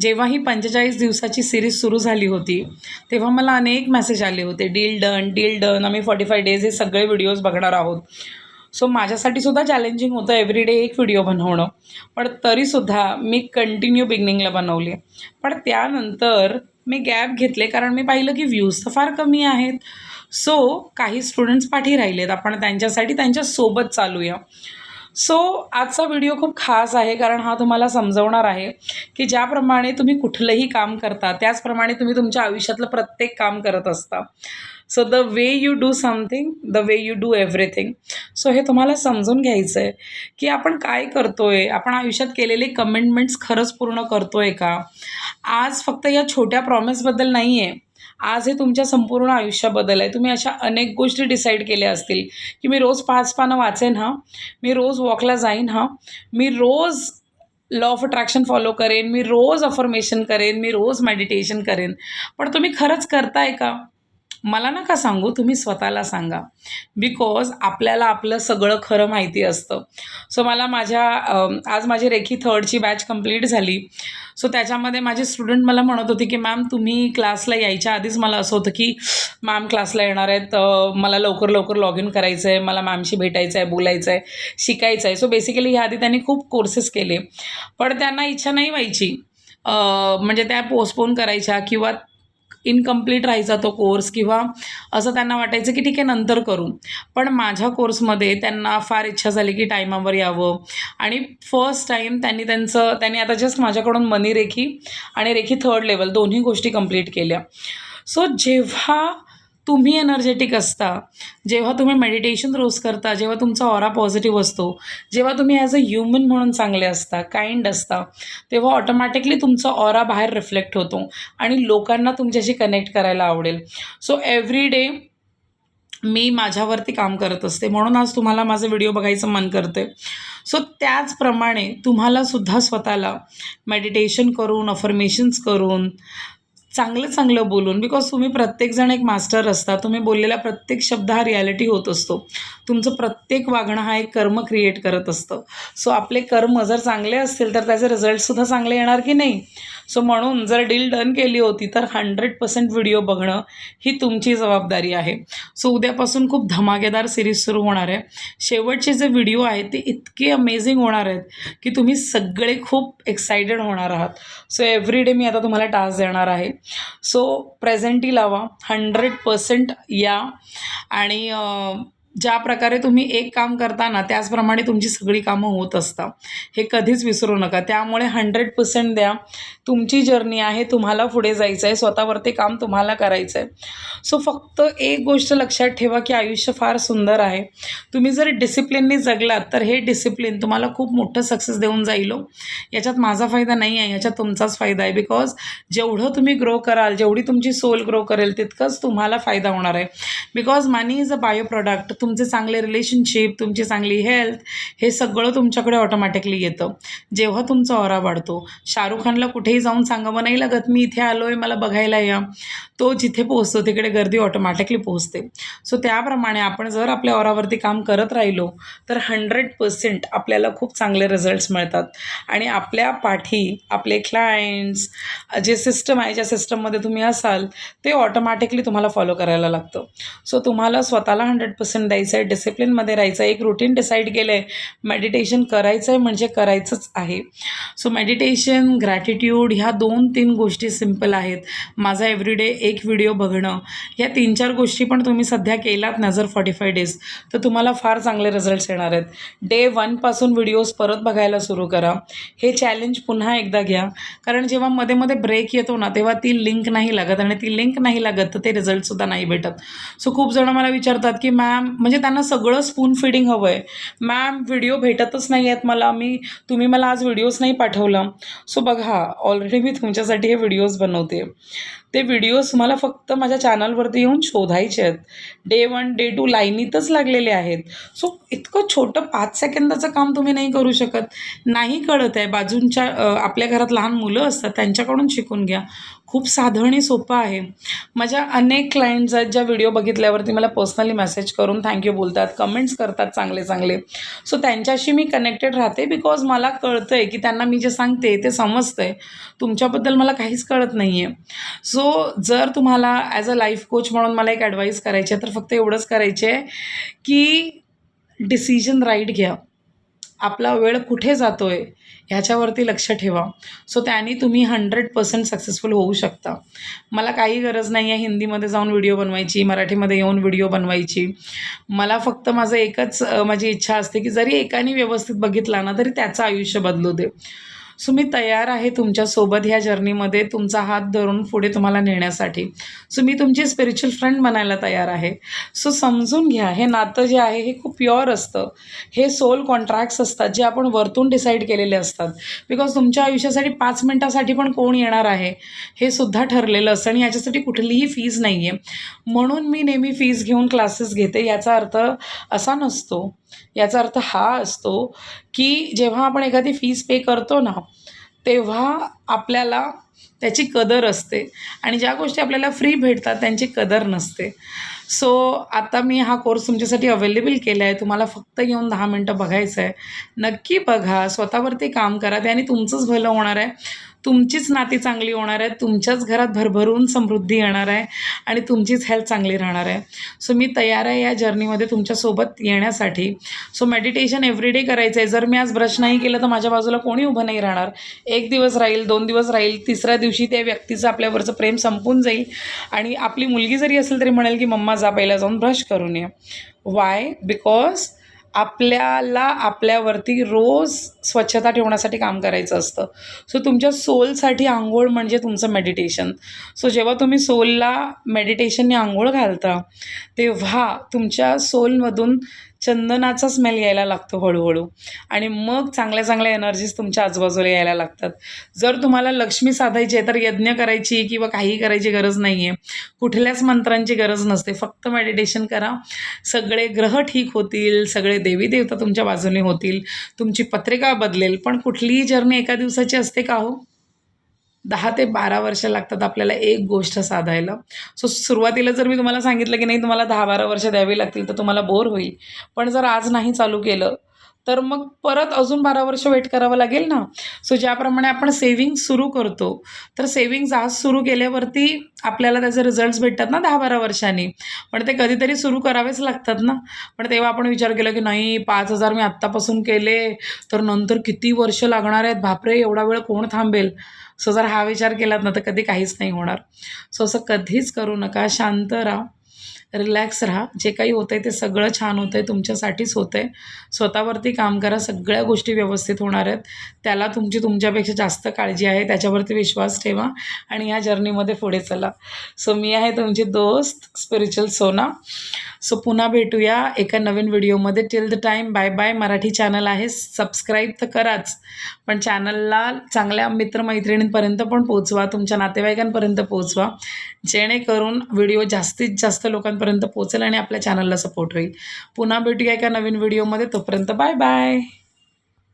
जेव्हा ही पंचेचाळीस दिवसाची सिरीज सुरू झाली होती तेव्हा मला अनेक मेसेज आले होते. डील डन डील डन आम्ही फॉर्टी फाय डेज हे सगळे व्हिडिओज बघणार आहोत. सो माझ्यासाठी सुद्धा चॅलेंजिंग होतं एव्हरीडे एक व्हिडिओ बनवणं. पण तरीसुद्धा मी कंटिन्यू बिगनिंगला बनवले. पण त्यानंतर मी गॅप घेतले कारण मी पाहिलं की व्ह्यूज तर फार कमी आहेत. सो काही स्टुडंट्स पाठी राहिलेत. आपण त्यांच्यासाठी त्यांच्यासोबत चालूया. सो आजचा व्हिडिओ खूप खास आहे कारण हा तुम्हाला समजवणार आहे की ज्याप्रमाणे तुम्ही कुठलंही काम करता त्याचप्रमाणे तुम्ही तुमच्या आयुष्यातलं प्रत्येक काम करत असता. So the way you do something the way you do everything so हे तुम्हाला समजून घ्यायचं आहे की आपण काय करतो आहे आपण आयुष्यात केलेले कमिटमेंट्स खरंच पूर्ण करतो आहे का? आज फक्त या छोट्या प्रॉमिसबद्दल नाही आहे आज हे तुमच्या संपूर्ण आयुष्याबद्दल आहे तुम्ही अशा अनेक गोष्टी डिसाईड केल्या असतील की मी रोज पाच पानं वाचेन हां. मी रोज वॉकला जाईन हां. मी रोज लॉ ऑफ अट्रॅक्शन फॉलो करेन मी रोज अफर्मेशन करेन मी रोज मेडिटेशन करेन. पण तुम्ही खरंच करताय का? मला नका सांगू तुम्ही स्वतःला सांगा. बिकॉज आपल्याला आपलं सगळं खरं माहिती असतं. सो मला माझ्या आज माझी रेखी थर्डची बॅच कंप्लीट झाली. सो त्याच्यामध्ये माझे स्टुडंट मला म्हणत होते की मॅम तुम्ही क्लासला यायच्या आधीच मला असं होतं की मॅम क्लासला येणार आहेत मला लवकर लवकर लॉग इन करायचं आहे मला मॅमशी भेटायचं आहे बोलायचं आहे शिकायचं आहे सो बेसिकली ह्या आधी त्यांनी खूप कोर्सेस केले. पण त्यांना इच्छा नाही व्हायची. म्हणजे त्या पोस्टपोन करायच्या किंवा इनकम्प्लीट राहायचा तो कोर्स किंवा असं त्यांना वाटायचं की ठीक आहे नंतर करू. पण माझ्या कोर्समध्ये त्यांना फार इच्छा झाली की टायमावर यावं. आणि फर्स्ट टाईम त्यांनी त्यांचं त्यांनी आता जस्ट माझ्याकडून मनी रेखी आणि रेखी थर्ड लेवल दोन्ही गोष्टी कंप्लीट केल्या. सो जेव्हा तुम्ही एनर्जेटिक असता जेव्हा तुम्ही मेडिटेशन रोज करता जेव्हा तुमचा ऑरा पॉझिटिव्ह असतो जेव्हा तुम्ही ॲज अ ह्युमन म्हणून चांगले असता काइंड असता तेव्हा ऑटोमॅटिकली तुमचा ऑरा बाहेर रिफ्लेक्ट होतो आणि लोकांना तुमच्याशी कनेक्ट करायला आवडेल. सो एव्हरी डे मी माझ्यावरती काम करत असते. म्हणून आज तुम्हाला माझं व्हिडिओ बघायचं मन करते सो त्याचप्रमाणे तुम्हालासुद्धा स्वतःला मेडिटेशन करून अफर्मेशन्स करून चांगलं चांगलं बोलून बिकॉज तुम्ही प्रत्येकजण एक मास्टर असता तुम्ही बोललेला प्रत्येक शब्द हा रियालिटी होत असतो. तुमचं प्रत्येक वागणं हा एक कर्म क्रिएट करत असतं. सो आपले कर्म जर चांगले असतील तर त्याचे रिझल्टसुद्धा चांगले येणार की नाही? सो म्हणून जर डील डन केली होती तर हंड्रेड पर्सेंट व्हिडिओ बघणं ही तुमची जबाबदारी आहे. सो उद्यापासून खूप धमाकेदार सिरीज सुरू होणार आहे. शेवटचे जे व्हिडिओ आहेत ते इतके अमेझिंग होणार आहेत की तुम्ही सगळे खूप एक्सायटेड होणार आहात. सो एव्हरी डे मी आता तुम्हाला टास्क देणार आहे. सो प्रेझेंटी लावा हंड्रेड पर्सेंट या. आणि ज्या प्रकारे तुम्ही एक काम करताना त्याचप्रमाणे तुमची सगळी कामं होत असतात. हे कधीच विसरू नका. त्यामुळे हंड्रेड पर्सेंट द्या. तुमची जर्नी आहे तुम्हाला पुढे जायचं आहे स्वतःवरती काम तुम्हाला करायचं आहे सो फक्त एक गोष्ट लक्षात ठेवा की आयुष्य फार सुंदर आहे. तुम्ही जर डिसिप्लिननी जगलात तर हे डिसिप्लिन तुम्हाला खूप मोठं सक्सेस देऊन जाईल हो. याच्यात माझा फायदा नाही आहे याच्यात तुमचाच फायदा आहे. बिकॉज जेवढं तुम्ही ग्रो कराल जेवढी तुमची सोल ग्रो करेल तितकंच तुम्हाला फायदा होणार आहे. Because money is a bio product तुमचे चांगले रिलेशनशिप तुमची चांगली हेल्थ हे सगळं तुमच्याकडे ऑटोमॅटिकली येतं. जेव्हा तुमचा ऑरा वाढतो शाहरुख खानला कुठेही जाऊन सांगावं नाही लागत मी इथे आलो आहे मला बघायला या. तो जिथे पोहोचतो तिकडे गर्दी ऑटोमॅटिकली पोहोचते. सो त्याप्रमाणे आपण जर आपल्या ऑरावरती काम करत राहिलो तर हंड्रेड पर्सेंट आपल्याला खूप चांगले रिझल्ट्स मिळतात. आणि आपल्या पाठी आपले क्लायंट्स जे सिस्टम आहे ज्या सिस्टममध्ये तुम्ही असाल ते ऑटोमॅटिकली तुम्हाला फॉलो करायला लागतं. सो तुम्हाला स्वतःला हंड्रेड पर्सेंट द्यायचं आहे डिसिप्लिनमध्ये राहायचं आहे एक रुटीन डिसाईड केलं आहे मेडिटेशन करायचं आहे म्हणजे करायचंच आहे. सो मेडिटेशन ग्रॅटिट्यूड ह्या दोन तीन गोष्टी सिंपल आहेत. माझा एव्हरीडे एक व्हिडिओ बघणं. ह्या तीन चार गोष्टी पण तुम्ही सध्या केलात ना जर फॉर्टी फाय डेज तर तुम्हाला फार चांगले रिझल्ट्स येणार आहेत. डे वनपासून व्हिडिओज परत बघायला सुरू करा. हे चॅलेंज पुन्हा एकदा घ्या. कारण जेव्हा मध्ये मध्ये ब्रेक येतो ना तेव्हा ती लिंक नाही लागत. आणि ती लिंक नाही लागत तर ते रिझल्टसुद्धा नाही भेटत. सो खूप जण मला विचारतात की मॅम म्हणजे त्यांना सगळं स्पून फिडिंग हवं आहे मॅम व्हिडिओ भेटतच नाही आहेत मला. मी तुम्ही मला आज व्हिडिओज नाही पाठवलं. सो बघा ऑलरेडी मी तुमच्यासाठी हे व्हिडिओज बनवते. ते व्हिडिओज मला फक्त माझ्या चॅनलवरती येऊन शोधायचे आहेत. डे वन डे टू लाईनीतच लागलेले आहेत. सो इतकं छोटं पाच सेकंदाचं काम तुम्ही नाही करू शकत. नाही कळत आहे बाजूंच्या आपल्या घरात लहान मुलं असतात त्यांच्याकडून शिकून घ्या. खूप साधं आणि सोपं आहे. माझ्या अनेक क्लायंट्स आहेत ज्या व्हिडिओ बघितल्यावरती मला पर्सनली मेसेज करून थँक्यू बोलतात कमेंट्स करतात चांगले चांगले. सो त्यांच्याशी मी कनेक्टेड राहते बिकॉज मला कळतं आहे की त्यांना मी जे सांगते ते समजतं आहे तुमच्याबद्दल मला काहीच कळत नाही आहे सो जर तुम्हाला ॲज अ लाईफ कोच म्हणून मला एक ॲडवाईस करायची आहे तर फक्त एवढंच करायचे आहे की डिसिजन राईट घ्या. आपला वेळ कुठे जातो आहे ह्याच्यावरती लक्ष ठेवा. सो त्याने तुम्ही हंड्रेड पर्सेंट सक्सेसफुल होऊ शकता. मला काही गरज नाही आहे हिंदीमध्ये जाऊन व्हिडिओ बनवायची मराठीमध्ये येऊन व्हिडिओ बनवायची. मला फक्त माझं एकच माझी इच्छा असते की जरी एकाने व्यवस्थित बघितला ना तरी त्याचं आयुष्य बदलू दे. सो मी तयार आहे तुमच्यासोबत ह्या जर्नीमध्ये तुमचा हात धरून पुढे तुम्हाला नेण्यासाठी. सो मी तुमची स्पिरिच्युअल फ्रेंड बनायला तयार आहे. सो समजून घ्या हे नातं जे आहे हे खूप प्युअर असतं. हे सोल कॉन्ट्रॅक्ट्स असतात जे आपण वरतून डिसाईड केलेले असतात. बिकॉज तुमच्या आयुष्यासाठी पाच मिनटासाठी पण कोण येणार आहे हे सुद्धा ठरलेलं असतं आणि याच्यासाठी कुठलीही फीज नाही आहे म्हणून मी नेहमी फीज घेऊन क्लासेस घेते. याचा अर्थ असा नसतो. याचा अर्थ हा असतो की जेव्हा आपण एखादी फीज पे करतो ना तेव्हा आपल्याला त्याची कदर असते. आणि ज्या गोष्टी आपल्याला फ्री भेटतात त्यांची कदर नसते. सो आता मी हा कोर्स तुमच्यासाठी अवेलेबल केला आहे तुम्हाला फक्त येऊन दहा मिनटं बघायचं आहे नक्की बघा. स्वतःवरती काम करा. त्याने तुमचंच भलं होणार आहे. तुमचीच नाती चांगली होणार आहे. तुमच्याच घरात भरभरून समृद्धी येणार आहे. आणि तुमचीच हेल्थ चांगली राहणार आहे. सो मी तयार आहे या जर्नीमध्ये तुमच्यासोबत येण्यासाठी. सो मेडिटेशन एव्हरीडे करायचं आहे जर मी आज ब्रश नाही केलं तर माझ्या बाजूला कोणी उभं नाही राहणार. एक दिवस राहील दोन दिवस राहील तिसऱ्या दिवशी त्या व्यक्तीचं आपल्यावरचं प्रेम संपून जाईल. आणि आपली मुलगी जरी असेल तरी म्हणेल की मम्मा जा पहिला जाऊन ब्रश करून ये. वाय बिकॉज आपल्याला आपल्यावरती रोज स्वच्छता ठेवण्यासाठी काम करायचं असतं. सो तुमच्या सोलसाठी आंघोळ म्हणजे तुमचं मेडिटेशन सो जेव्हा तुम्ही सोलला मेडिटेशनने आंघोळ घालता तेव्हा तुमच्या सोलमधून चंदनाचा स्मेल यायला लागतो हळूहळू. आणि मग चांगल्या चांगल्या एनर्जीज तुमच्या आजूबाजूला यायला लागतात. जर तुम्हाला लक्ष्मी साधायची आहे तर यज्ञ करायची किंवा काही करायची गरज नाही आहे कुठल्याच मंत्रांची गरज नसते. फक्त मेडिटेशन करा. सगळे ग्रह ठीक होतील सगळे देवी देवता तुमच्या बाजूने होतील. तुमची पत्रिका बदलेल. पण कुठलीही जर्नी एका दिवसाची असते का हो? दहा ते बारा वर्ष लागतात आपल्याला एक गोष्ट साधायला. सो सुरुवातीला जर मी तुम्हाला सांगितलं की नाही तुम्हाला दहा बारा वर्ष द्यावी लागतील तर तुम्हाला बोर होईल. पण जर आज नाही चालू केलं तर मग परत अजून बारा वर्ष वेट करावं लागेल ना? सो ज्याप्रमाणे आपण सेविंग सुरू करतो तर सेविंग्ज आज सुरू केल्यावरती आपल्याला त्याचे रिझल्ट्स भेटतात ना दहा बारा वर्षांनी. पण ते कधीतरी सुरू करावेच लागतात ना. पण तेव्हा आपण विचार केला की नाही पाच हजार मी आत्तापासून केले तर नंतर किती वर्ष लागणार आहेत? बापरे एवढा वेळ कोण थांबेल? सो जर हा विचार केलात ना तर कधी काहीच नाही होणार. सो असं कधीच करू नका. शांत राहा. रिलॅक्स राहा. जे काही होतं आहे ते सगळं छान होतं आहे तुमच्यासाठीच होतं आहे स्वतःवरती काम करा. सगळ्या गोष्टी व्यवस्थित होणार आहेत. त्याला तुमची तुमच्यापेक्षा जास्त काळजी आहे. त्याच्यावरती विश्वास ठेवा आणि ह्या जर्नीमध्ये पुढे चला. सो मी आहे तुमची दोस्त स्पिरिच्युअल सोना. सो पुन्हा भेटूया एका नवीन व्हिडिओमध्ये. Till the time bye bye Marathi channel आहे. सबस्क्राईब तर कराच. पण चॅनलला चांगल्या मित्रमैत्रिणींपर्यंत पण पोचवा तुमच्या नातेवाईकांपर्यंत पोचवा जेणेकरून व्हिडिओ जास्तीत जास्त लोकांपर्यंत लोकांपर्यंत पोचेल आणि आपल्या चॅनलला सपोर्ट होईल. पुन्हा भेटूया एका नवीन व्हिडिओमध्ये तोपर्यंत बाय बाय